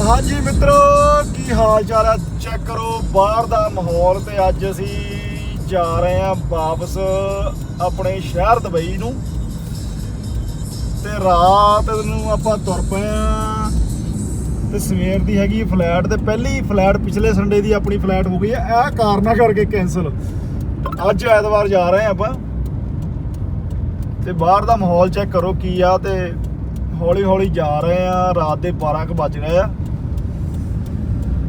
ਹਾਂਜੀ ਮਿੱਤਰੋ, ਕੀ ਹਾਲ ਚਾਲ ਹੈ ਚੈੱਕ ਕਰੋ ਬਾਹਰ ਦਾ ਮਾਹੌਲ ਤੇ ਅੱਜ ਅਸੀਂ ਜਾ ਰਹੇ ਹਾਂ ਵਾਪਸ ਆਪਣੇ ਸ਼ਹਿਰ ਦੁਬਈ ਨੂੰ। ਤੇ ਰਾਤ ਨੂੰ ਆਪਾਂ ਤੁਰ ਪਏ ਆ ਤੇ ਸਵੇਰ ਦੀ ਹੈਗੀ ਫਲੈਟ ਤੇ ਪਹਿਲੀ ਫਲੈਟ ਪਿਛਲੇ ਸੰਡੇ ਦੀ ਆਪਣੀ ਫਲੈਟ ਹੋ ਗਈ ਹੈ ਇਹ ਕਾਰਨਾ ਕਰਕੇ ਕੈਨਸਲ ਅੱਜ ਐਤਵਾਰ ਜਾ ਰਹੇ ਆ ਆਪਾਂ। ਤੇ ਬਾਹਰ ਦਾ ਮਾਹੌਲ ਚੈੱਕ ਕਰੋ ਕੀ ਆ ਤੇ ਹੌਲੀ ਹੌਲੀ ਜਾ ਰਹੇ ਆ ਰਾਤ ਦੇ 12 ਕੁ ਵੱਜ ਗਏ ਆ।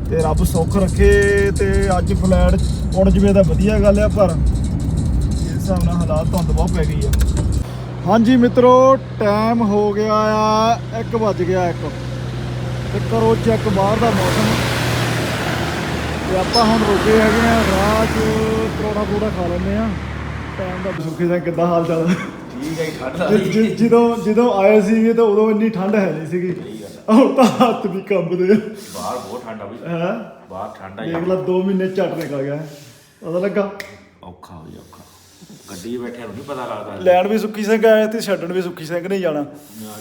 ਤੇ ਰੱਬ ਸੁੱਖ ਰੱਖੇ ਤੇ ਅੱਜ ਫਲੈਟ ਉੜ ਜਵੇ ਤਾਂ ਵਧੀਆ ਗੱਲ ਆ ਪਰ ਇਸ ਹਿਸਾਬ ਨਾਲ ਹਾਲਾਤ ਧੁੰਦ ਬਹੁਤ ਪੈ ਗਈ ਆ। ਹਾਂਜੀ ਮਿੱਤਰੋ ਟਾਈਮ ਹੋ ਗਿਆ ਆ 1 ਵੱਜ ਗਿਆ 1 ਤੇ ਕਰੋ ਚੈੱਕ ਬਾਹਰ ਦਾ ਮੌਸਮ। ਤੇ ਆਪਾਂ ਹੁਣ ਰੁਕੇ ਹੈਗੇ ਆ 'ਚ ਕਰੋੜਾ ਕਰੋੜਾ ਖਾ ਲੈਂਦੇ ਆ। ਟਾਈਮ ਦਾ ਸੁੱਖੀ ਸਿੰਘ ਕਿੱਦਾਂ ਹਾਲ ਚਾਲ? ਠੀਕ ਹੈ ਠੰਡ ਜ- ਜਦੋਂ ਜਦੋਂ ਆਏ ਸੀਗੇ ਤਾਂ ਉਦੋਂ ਇੰਨੀ ਠੰਡ ਹੈ ਨਹੀਂ ਸੀਗੀ। ਹੁਣ ਤਾਂ ਹੱਥ ਵੀ ਕੰਬਦੇ ਬਾਹਰ ਬਹੁਤ ਠੰਡ ਆ ਬਈ। ਹੈ? ਬਾਹਰ ਠੰਡ ਆ ਦੇਖ ਲਾ 2 ਮਹੀਨੇ ਝੱਟ ਨਿਕਲ ਗਿਆ। ਪਤਾ ਲੱਗਾ? ਔਖਾ ਹੋ ਜਾ ਔਖਾ। ਗੱਡੀ 'ਚ ਬੈਠਿਆਂ ਨੂੰ ਨਹੀਂ ਪਤਾ ਲੱਗਦਾ। ਲੈਣ ਵੀ ਸੁੱਖੀ ਸਿੰਘ ਆਏ ਤੇ ਛੱਡਣ ਵੀ ਸੁੱਖੀ ਸਿੰਘ ਨਹੀਂ ਜਾਣਾ। ਨਾ,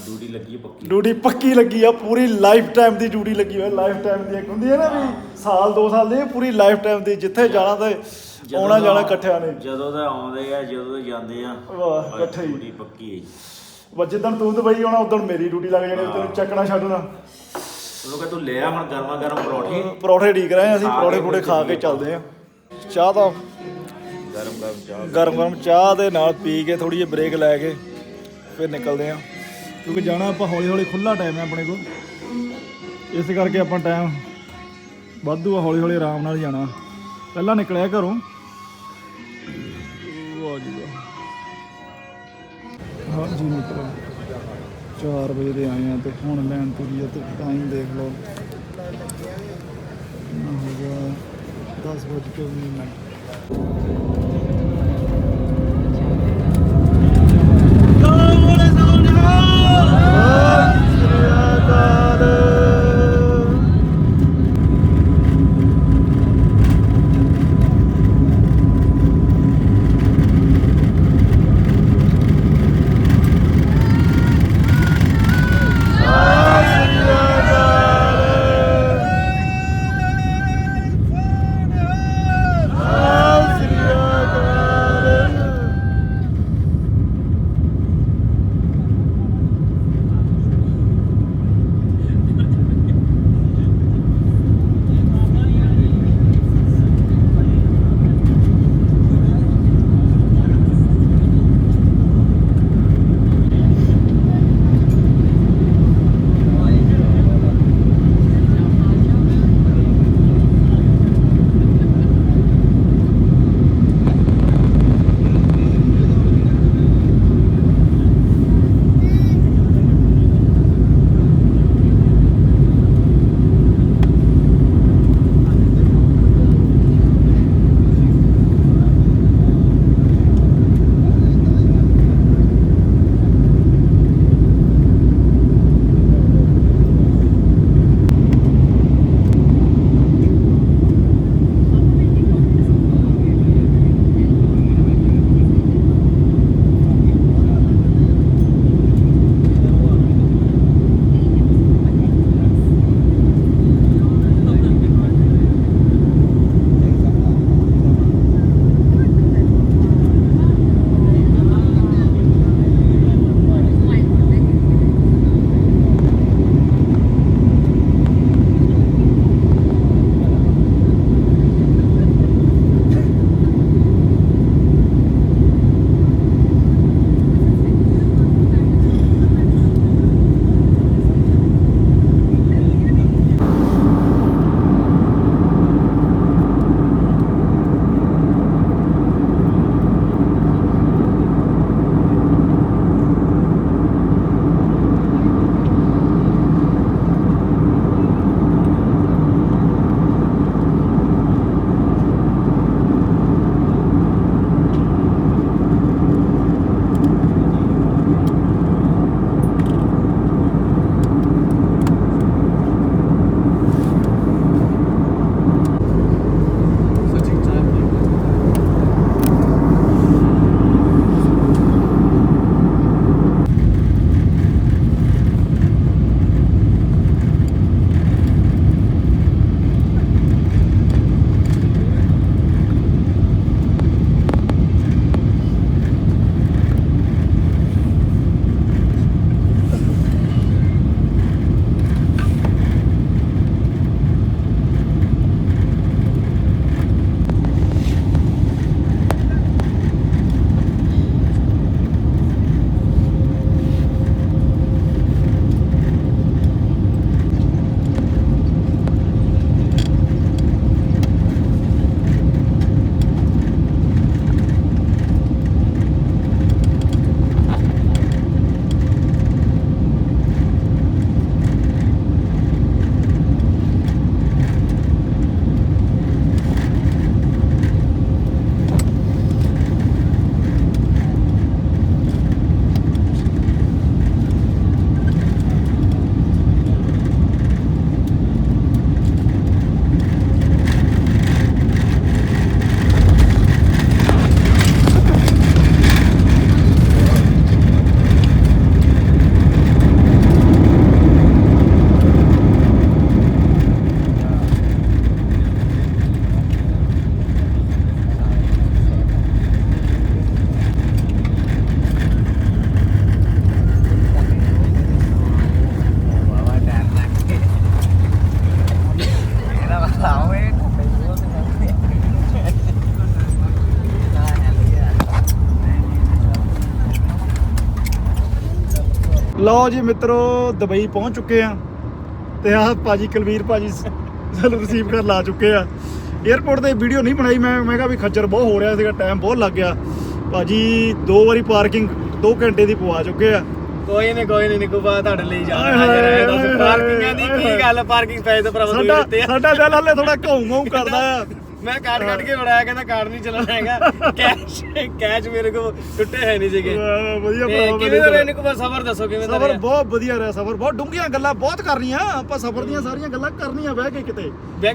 ਡਿਊਟੀ ਲੱਗੀ ਹੈ ਪੱਕੀ। ਡਿਊਟੀ ਪੱਕੀ ਲੱਗੀ ਆ ਪੂਰੀ ਲਾਈਫ ਟਾਈਮ ਦੀ ਡਿਊਟੀ ਲੱਗੀ ਹੋਈ ਲਾਈਫ ਟਾਈਮ ਦੀ ਇੱਕ ਹੁੰਦੀ ਹੈ ਨਾ ਵੀ ਸਾਲ 2 ਸਾਲ ਦੀ ਇਹ ਪੂਰੀ ਲਾਈਫ ਟਾਈਮ ਦੀ ਜਿੱਥੇ ਜਾਣਾ ਤੇ ਜਦੋਂ ਆਉਣਾ ਜਾਣਾ ਦਾ- ਇਕੱਠਿਆਂ ਨੇ। ਜਦੋਂ ਦਾ ਆਉਂਦੇ ਆ ਜਦੋਂ ਦਾ ਜਾਂਦੇ ਆ। ਵਾਹ, ਇਕੱਠੇ ਹੀ। ਡਿਊਟੀ ਪੱਕੀ ਹੈ ਜੀ। ਬਸ ਜਿੱਦਣ ਤੂੰ ਦੁਬਈ ਆਉਣਾ ਉਦੋਂ ਮੇਰੀ ਡਿਊਟੀ ਲੱਗ ਜਾਣੀ ਤੈਨੂੰ ਚੱਕਣਾ ਛੱਡਣਾ। ਕਹ ਤੂੰ ਲੈ ਆ ਹੁਣ ਗਰਮਾ ਗਰਮ ਪਰੌਠੇ। ਪਰੌਠੇ ਢੀਕ ਰਹੇ ਆ ਅਸੀਂ ਪਰੌਠੇ ਪੂੜੇ ਖਾ ਕੇ ਚੱਲਦੇ ਆ ਚਾਹ ਤਾਂ ਗਰਮ ਗਰਮ ਚਾਹ। ਗਰਮ ਗਰਮ ਚਾਹ ਦੇ ਨਾਲ ਪੀ ਕੇ ਥੋੜੀ ਜਿਹੀ ਬ੍ਰੇਕ ਲੈ ਕੇ ਫਿਰ ਨਿਕਲਦੇ ਆ ਕਿਉਂਕਿ ਜਾਣਾ ਆਪਾਂ ਹੌਲੀ ਹੌਲੀ ਖੁੱਲਾ ਟਾਈਮ ਹੈ ਆਪਣੇ ਕੋਲ। ਇਸ ਕਰਕੇ ਆਪਾਂ ਟਾਈਮ ਵਾਧੂ ਆ ਹੌਲੀ ਹੌਲੀ ਆਰਾਮ ਨਾਲ ਜਾਣਾ। ਪਹਿਲਾਂ ਨਿਕਲਿਆ ਘਰੋਂ। ਵਾਹ ਜੀ ਵਾਹ ਹਾਂ ਜੀ ਮਿੱਤਰੋ 4 ਵਜੇ ਦੇ ਆਏ ਆ ਤੇ ਹੁਣ ਲੈਣ ਤੁਰੀ ਆ ਤੇ ਟਾਈਮ ਦੇਖ ਲਓ। ਕਿੰਨਾ ਹੋ ਗਿਆ। 10 ਵਜੇ ਕੇ 19 ਮਿੰਟ। ਲਓ ਜੀ ਮਿੱਤਰੋ ਦੁਬਈ ਪਹੁੰਚ ਚੁੱਕੇ ਆ। ਤੇ ਆਹ ਭਾਜੀ ਕੁਲਵੀਰ ਭਾਜੀ ਸਾਨੂੰ ਰਿਸੀਵ ਕਰਨ ਲਾ ਚੁੱਕੇ ਆ। 에어ਪੋਰਟ ਤੇ ਵੀਡੀਓ ਨਹੀਂ ਬਣਾਈ ਮੈਂ ਮੈਂ ਕਿਹਾ ਵੀ ਖੱਜਰ ਬਹੁਤ ਹੋ ਰਿਹਾ ਸੀਗਾ ਟਾਈਮ ਬਹੁਤ ਲੱਗ ਗਿਆ। ਭਾਜੀ ਦੋ ਵਾਰੀ ਪਾਰਕਿੰਗ 2 ਘੰਟੇ ਦੀ ਪਵਾ ਚੁੱਕੇ ਆ। ਕੋਈ ਨਹੀਂ ਕੋਈ ਨਹੀਂ ਨਿਕੂਬਾ ਤੁਹਾਡੇ ਲਈ ਜਾ ਪਾਰਕਿੰਗਾਂ ਦੀ ਕੀ ਗੱਲ ਪਾਰਕਿੰਗ ਪੈਸੇ ਤਾਂ ਭਰਾਵਾ ਸਾਡਾ ਸਾਡਾ ਦਿਲ ਹਲੇ ਥੋੜਾ ਘਾਉ ਘਾਉ ਕਰਦਾ ਆ। ਮੈਂ ਕਾਰਡ ਕੱਢ ਕੇ ਬਣਾਇਆ ਕਹਿੰਦਾ ਕਾਰਡ ਨਹੀਂ ਚੱਲਣਾ ਹੈਗਾ। ਕੈਸ਼ ਕੈਸ਼ ਮੇਰੇ ਕੋਲ ਟੁੱਟੇ ਹੈ ਨਹੀਂ ਸੀਗੇ। ਵਧੀਆ ਤੇ ਭਰਾ ਕਿਵੇਂ ਦਾ ਰਿਹਾ ਨਿਕੂਬਾ ਸਫਰ ਦੱਸੋ ਕਿਵੇਂ ਦਾ ਸਫਰ ਰਿਹਾ? ਬਹੁਤ ਵਧੀਆ ਰਿਹਾ ਸਫਰ ਬਹੁਤ ਡੂੰਘੀਆਂ ਗੱਲਾਂ ਬਹੁਤ ਕਰਨੀਆਂ ਆਪਾਂ ਸਫਰ ਦੀਆਂ ਸਾਰੀਆਂ ਗੱਲਾਂ ਕਰਨੀਆਂ ਬਹਿ ਕੇ ਕਿਤੇ।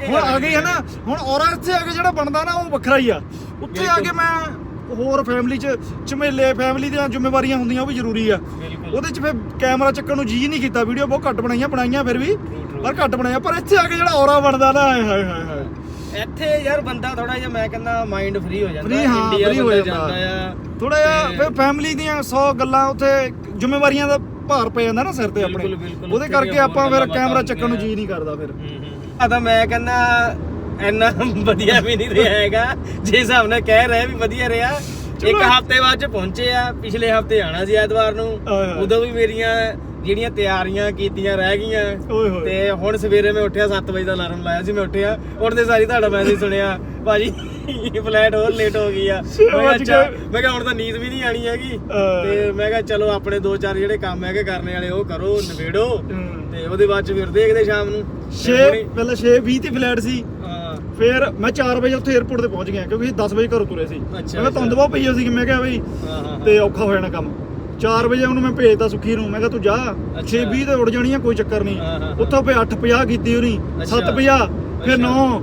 ਹੁਣ ਆ। ਗਈ ਹੈ ਨਾ ਹੁਣ ਔਰਾ ਇੱਥੇ ਆ ਕੇ ਜਿਹੜਾ ਬਣਦਾ ਨਾ ਉਹ ਵੱਖਰਾ ਹੀ ਆ। ਉੱਥੇ ਆ ਕੇ ਮੈਂ ਹੋਰ ਫੈਮਿਲੀ ਚ ਝਮੇਲੇ ਫੈਮਿਲੀ ਦੀਆਂ ਜ਼ਿੰਮੇਵਾਰੀਆਂ ਹੁੰਦੀਆਂ ਉਹ ਵੀ ਜ਼ਰੂਰੀ ਆ। ਉਹਦੇ ਚ ਫਿਰ ਕੈਮਰਾ ਚੱਕਣ ਨੂੰ ਜੀ ਨਹੀਂ ਕੀਤਾ ਵੀਡੀਓ ਬਹੁਤ ਘੱਟ ਬਣਾਈਆਂ ਬਣਾਈਆਂ ਫਿਰ ਵੀ. ਪਰ ਘੱਟ ਬਣਾਈਆਂ। ਪਰ ਇੱਥੇ ਆ ਕੇ ਜਿਹੜਾ ਔਰਾ ਬਣਦਾ ਨਾ ਹਾਏ ਹਾਏ ਹਾਏ। ਇੱਥੇ ਯਾਰ ਬੰਦਾ ਥੋੜਾ ਜਿਹਾ ਮੈਂ ਕਹਿੰਦਾ ਮਾਈਂਡ ਫ੍ਰੀ ਹੋ ਜਾਂਦਾ Free, ਹਾਂ, free ਹੋ ਬੰਦਾ ਜਾਂਦਾ। ਆ ਥੋੜਾ ਜਿਹਾ ਤੇ- ਫਿਰ ਫੈਮਿਲੀ ਦੀਆਂ 100 ਗੱਲਾਂ ਉੱਥੇ ਜ਼ਿੰਮੇਵਾਰੀਆਂ ਦਾ ਭਾਰ ਪੈ ਜਾਂਦਾ ਨਾ ਸਿਰ ਤੇ ਆਪਣੇ ਬਿਲਕੁਲ, ਬਿਲਕੁਲ। ਉਹਦੇ ਉੱਥੇ ਕਰਕੇ ਦੀਆਂ ਆਪਾਂ ਫਿਰ ਗੱਲਾਂ ਕੈਮਰਾ ਬਾਤਾਂ ਚੱਕਣ ਨੂੰ ਜੀ। ਨਹੀਂ ਕਰਦਾ ਫਿਰ ਆ ਤਾਂ ਮੈਂ ਕਹਿੰਦਾ ਇੰਨਾ ਵਧੀਆ ਵੀ ਨਹੀਂ ਰਿਹਾ ਹੈਗਾ ਜੇ ਹਿਸਾਬ ਨਾਲ ਕਹਿ ਰਹੇ ਵੀ ਵਧੀਆ ਰਿਹਾ ਇੱਕ ਚਲੋ। ਹਫ਼ਤੇ ਬਾਅਦ ਚ ਪਹੁੰਚੇ ਆ ਪਿਛਲੇ ਹਫ਼ਤੇ ਆਣਾ ਸੀ ਐਤਵਾਰ ਨੂੰ ਹਾਏ। ਉਦੋਂ ਵੀ ਮੇਰੀਆਂ ਜਿਹੜੀਆਂ ਤਿਆਰੀਆਂ ਕੀਤੀਆਂ ਰਹਿ ਗਈਆਂ। ਓਏ ਹੋਏ। ਤੇ ਹੁਣ ਸਵੇਰੇ ਮੈਂ ਉੱਠਿਆ 7 ਵਜੇ ਦਾ ਅਲਾਰਮ ਲਾਇਆ ਸੀ ਮੈਂ ਉੱਠਿਆ ਉੱਠਦੇ ਸਾਰੀ ਤੁਹਾਡਾ ਮੈਸੇਜ ਸੁਣਿਆ ਭਾਜੀ ਫਲਾਈਟ ਹੋਰ ਲੇਟ ਹੋ ਗਈ ਆ। ਮੈਂ ਕਿਹਾ ਵੱਜ ਅੱਛਾ ਗਏ। ਮੈਂ ਕਿਹਾ ਹੁਣ ਤਾਂ ਨੀਂਦ ਵੀ ਨਹੀਂ ਆਣੀ ਹੈਗੀ। ਹਾਂ। ਤੇ ਮੈਂ ਕਿਹਾ ਚਲੋ ਆਪਣੇ ਦੋ ਚਾਰ ਜਿਹੜੇ ਕੰਮ ਹੈਗੇ ਕਰਨੇ ਵਾਲੇ ਉਹ ਕਰੋ ਨਿਬੇੜੋ। ਤੇ ਉਹਦੇ ਬਾਅਦ ਚ ਫਿਰ ਦੇਖਦੇ ਸ਼ਾਮ ਨੂੰ। 6 ਤੇ ਹੁਣੀ- ਪਹਿਲਾਂ 6:20 ਤੇ ਫਲਾਈਟ ਸੀ। ਹਾਂ। ਫਿਰ ਮੈਂ 4 ਵਜੇ ਉੱਥੇ 에어ਪੋਰਟ ਤੇ ਪਹੁੰਚ ਗਿਆ ਕਿਉਂਕਿ ਅਸੀਂ 10 ਵਜੇ ਘਰੋਂ ਤੁਰੇ ਸੀ। ਮੈਂ ਅੱਛਾ, ਧੁੰਦ। ਬਹੁਤ ਪਈ ਹੋਈ ਸੀ ਮੈਂ ਕਿਹਾ ਬਈ ਹਾਂ, ਹਾਂ, ਤੇ ਔਖਾ ਹੋ ਜਾਣਾ ਕੰਮ। 4 ਵਜੇ ਉਹਨੂੰ ਮੈਂ ਭੇਜਤਾ ਸੁੱਖੀ ਨੂੰ ਮੈਂ ਕਿਹਾ ਤੂੰ ਜਾ 6:20 ਤੇ ਉੜ ਜਾਣੀ ਆ ਕੋਈ ਚੱਕਰ ਨਹੀਂ। ਉੱਥੋਂ ਫੇ 8:50 ਕੀਤੀ ਉਹਨੀ ਅੱਛਾ। 7:50 ਫਿਰ ਅੱਛਾ। 9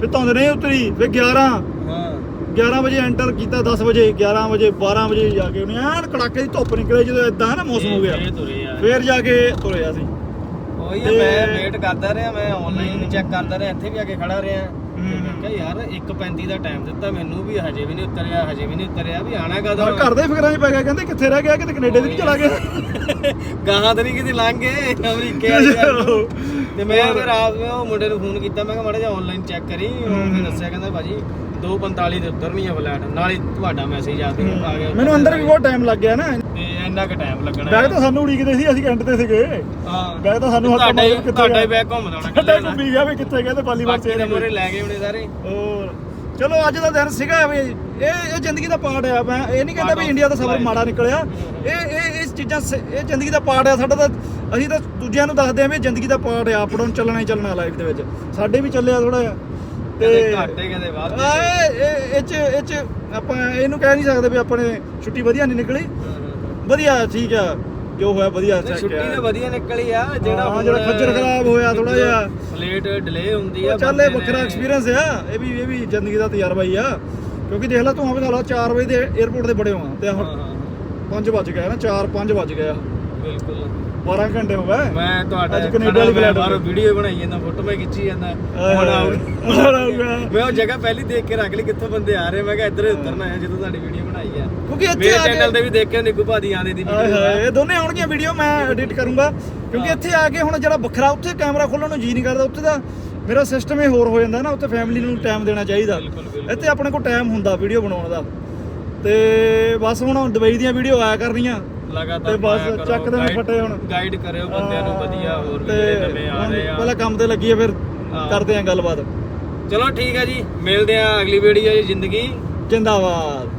ਫਿਰ ਧੁੰਦ ਨਹੀਂ ਉਤਰੀ ਫਿਰ 11 ਹਾਂ। 11 ਵਜੇ ਐਂਟਰ ਕੀਤਾ 10 ਵਜੇ 11 ਵਜੇ 12 ਵਜੇ ਜਾ ਕੇ ਉਹਨੇ ਐਨ ਕੜਾਕੇ ਦੀ ਧੁੱਪ ਨਿਕਲੇ ਜਦੋਂ ਇਦਾਂ ਨਾ ਮੌਸਮ ਹੋ ਗਿਆ। ਫੇਰ ਜਾ ਕੇ ਤੁਰਿਆ ਸੀ। ਉਹੀ ਮੈਂ ਵੇਟ ਕਰਦਾ ਰਿਹਾ ਮੈਂ ਆਨਲਾਈਨ ਵੀ ਚੈੱਕ ਕਰਦਾ ਰਿਹਾ ਇੱਥੇ ਵੀ ਆ ਕੇ ਖੜਾ ਰਿਹਾ। ਕਿਹਾ ਯਾਰ 1:35 ਦਾ ਟਾਈਮ ਦਿੱਤਾ ਮੈਨੂੰ ਵੀ ਹਜੇ ਵੀ ਨਹੀਂ ਉਤਰਿਆ ਹਜੇ ਵੀ ਨਹੀਂ ਉਤਰਿਆ ਵੀ ਆਣਾ ਕਦੋਂ ਘਰ ਦੇ ਫਿਕਰਾਂ 'ਚ ਪੈ ਗਿਆ ਕਹਿੰਦੇ ਕਿੱਥੇ ਰਹਿ ਗਿਆ ਕਿਤੇ ਕੈਨੇਡਾ ਵੀ ਚਲਾ ਗਿਆ। ਗਾਹਾਂ ਤਾਂ ਨਹੀਂ ਕਿਤੇ ਲੰਘ ਗਏ ਅਮਰੀਕੇ। ਤੇ ਮੈਂ ਫਿਰ ਆਪ ਉਹ ਮੁੰਡੇ ਨੂੰ ਫੋਨ ਕੀਤਾ ਮੈਂ ਕਿਹਾ ਮਾੜਾ ਜਿਹਾ ਆਨਲਾਈਨ ਚੈੱਕ ਕਰੀ। ਉਹ ਫਿਰ ਦੱਸਿਆ ਕਹਿੰਦਾ ਭਾਜੀ 2:45 ਤੇ ਉਤਰਨੀ ਆ ਫਲੈਟ ਨਾਲ ਤੁਹਾਡਾ ਮੈਸੇਜ ਆ ਗਿਆ ਮੈਨੂੰ ਅੰਦਰ ਵੀ ਬਹੁਤ ਟਾਈਮ ਲੱਗ ਗਿਆ ਨਾ। ਤੇ ਇੰਨਾ ਕੁ ਟਾਈਮ ਲੱਗਣਾ ਬੈਗ ਤਾਂ ਸਾਨੂੰ ਉਡੀਕਦੇ ਸੀ ਅਸੀਂ ਕੈਂਟ ਤੇ ਸੀਗੇ। ਹਾਂ। ਬੈਗ ਤਾਂ ਸਾਨੂੰ ਹੱਥ ਮਾਰ ਕੇ ਕਿੱਥੇ ਤੁਹਾਡਾ ਹੀ ਗਿਆ। ਬੈਗ ਘੁੰਮਦਾ ਹੋਣਾ ਕਿੱਲੇ ਘੁੰਮੀ ਗਿਆ ਵੀ ਕਿੱਥੇ ਗਏ ਤੇ ਬਾਲੀਵਾਲ ਬਾਕੀ ਦੇ ਮੋਰੇ ਲੈ ਗਏ ਉਹਨੇ ਸਾਰੇ। ਹੋਰ ਚਲੋ ਅੱਜ ਦਾ ਦਿਨ ਸੀਗਾ ਵੀ ਇਹ ਇਹ ਜ਼ਿੰਦਗੀ ਦਾ ਪਾਰਟ ਆ ਮੈਂ ਇਹ ਨਹੀਂ ਕਹਿੰਦਾ ਵੀ ਇੰਡੀਆ ਦਾ ਸਫ਼ਰ. ਮਾੜਾ ਨਿਕਲਿਆ। ਇਹ ਇਹ ਇਸ ਚੀਜ਼ਾਂ ਇਹ ਜ਼ਿੰਦਗੀ ਦਾ ਪਾਰਟ ਆ ਸਾਡਾ ਤਾਂ ਅਸੀਂ ਤਾਂ ਦੂਜਿਆਂ ਨੂੰ ਦੱਸਦੇ ਆ ਵੀ ਜ਼ਿੰਦਗੀ ਦਾ ਪਾਰਟ ਆ ਡਾਊਨ ਚੱਲਣਾ ਹੀ ਚੱਲਣਾ ਲਾਈਫ ਦੇ ਵਿੱਚ। ਸਾਡੇ ਵੀ ਚੱਲਿਆ ਥੋੜਾ ਜਿਹਾ। ਕਦੇ ਘਾਟੇ ਕਦੇ ਆ ਇਹ ਇਹ ਇਹ ਚ ਇਹ ਚ ਆਪਾਂ ਇਹਨੂੰ ਕਹਿ ਨਹੀਂ ਸਕਦੇ ਵੀ ਆਪਣੇ ਛੁੱਟੀ ਵਧੀਆ ਨਹੀਂ ਨਿਕਲੀ। ਵਧੀਆ ਠੀਕ ਆ। ਜੋ ਹੋਇਆ ਵਧੀਆ ਨਹੀਂ, ਛੁੱਟੀ ਤਾਂ ਵਧੀਆ ਨਿਕਲੀ ਆ ਜਿਹੜਾ ਹਾਂ, ਹੁਣ ਜਿਹੜਾ ਖੱਜਲ ਖਰਾਬ ਹੋਇਆ ਥੋੜ੍ਹਾ ਜਿਹਾ। ਫਲੇਟ ਡਿਲੇ ਹੁੰਦੀ ਆ ਚੱਲ ਇਹ ਬੰਦੇ ਵੱਖਰਾ ਨੇ- ਐਕਸਪੀਰੀਅੰਸ ਆ। ਇਹ ਵੀ ਇਹ ਵੀ ਜ਼ਿੰਦਗੀ ਦਾ ਤਜਰਬਾ ਹੀ ਆ। ਕਿਉਂਕਿ ਦੇਖ ਲੈ ਤੂੰ ਆਵੇ ਸਾਲਾ 4 ਵਜੇ ਦੇ 에어ਪੋਰਟ ਤੇ ਬੜੇ ਹੋਆ ਤੇ ਹਾਂ, ਹੁਣ ਹਾਂ, 5 ਵੱਜ ਗਏ ਨਾ 4 5 ਵੱਜ ਗਏ ਆ। ਬਿਲਕੁਲ। 12 ਘੰਟੇ ਹੋ ਗਏ। ਮੈਂ ਤੁਹਾਡਾ ਅੱਜ ਕੈਨੇਡਾ ਵਾਲੀ flight ਬਾਹਰੋਂ ਹੋਈ। ਵੀਡੀਓ ਬਣਾਈ ਜਾਂਦਾ ਫੋਟੋ ਮੈਂ ਖਿੱਚੀ ਜਾਂਦਾ। ਹੁਣ ਹੁਣ ਆਊਗਾ। ਮੈਂ ਉਹ ਜਗ੍ਹਾ ਪਹਿਲੀ ਦੇਖ ਕੇ ਰੱਖ ਲਈ ਕਿੱਥੋਂ ਬੰਦੇ ਆ ਰਹੇ ਮੈਂ ਕਿਹਾ ਇੱਧਰ ਹੀ ਉਤਰਨਾ ਹੈ ਜਦੋਂ ਤੁਹਾਡੀ ਵੀਡੀਓ ਬਣਾਈ ਆ। ਕਿਉਂਕਿ ਇੱਥੇ ਮੇਰੇ ਆ ਚੈਨਲ ਤੇ ਕੇ ਵੀ ਦੇਖਿਓ ਨਿੱਕੂ ਭਾਦੀ ਆਂਦੇ ਦੀ ਆਏ ਵੀਡੀਓ ਹਾਏ ਇਹ ਦੋਨੇ ਆਉਣਗੀਆਂ ਵੀਡੀਓ ਮੈਂ ਐਡਿਟ ਕਰੂੰਗਾ। ਕਿਉਂਕਿ ਇੱਥੇ ਆ ਕੇ ਹੁਣ ਜਿਹੜਾ ਵੱਖਰਾ ਉੱਥੇ ਕੈਮਰਾ ਖੋਲਣ ਨੂੰ ਜੀ ਨਹੀਂ ਕਰਦਾ ਉੱਥੇ ਦਾ ਮੇਰਾ ਸਿਸਟਮ ਹੀ ਹੋਰ ਹੋ ਜਾਂਦਾ ਨਾ ਉੱਥੇ ਫੈਮਿਲੀ ਨੂੰ ਟਾਈਮ ਦੇਣਾ ਚਾਹੀਦਾ। ਇੱਥੇ ਆਪਣੇ ਕੋਲ ਟਾਈਮ ਹੁੰਦਾ ਵੀਡੀਓ ਬਣਾਉਣ ਦਾ। ਤੇ ਬਸ ਹੁਣ ਦੁਬਈ ਦੀਆਂ ਵੀਡੀਓ ਆਇਆ ਕਰਨੀਆਂ। ਲਗਾਤਾਰ ਤੇ ਬਸ ਪਾਇਆ ਕਰੋ, ਚੱਕ ਦੇਣੇ guide- ਫੱਟੇ ਹੁਣ। ਗਾਈਡ ਕਰਿਓ ਬੰਦਿਆਂ ਨੂੰ ਵਧੀਆ ਹੋਰ ਵੀ ਜਿਹੜੇ ਨਵੇਂ ਆ ਰਹੇ ਆ। ਪਹਿਲਾਂ ਕੰਮ ਤੇ ਲੱਗੀਏ ਫਿਰ ਹਾਂ। ਕਰਦੇ ਆਂ ਗੱਲਬਾਤ। ਚਲੋ ਠੀਕ ਹੈ ਜੀ ਮਿਲਦੇ ਆ ਅਗਲੀ ਵੀਡੀਓ 'ਚ ਜ਼ਿੰਦਗੀ। ਜਿੰਦਾਬਾਦ।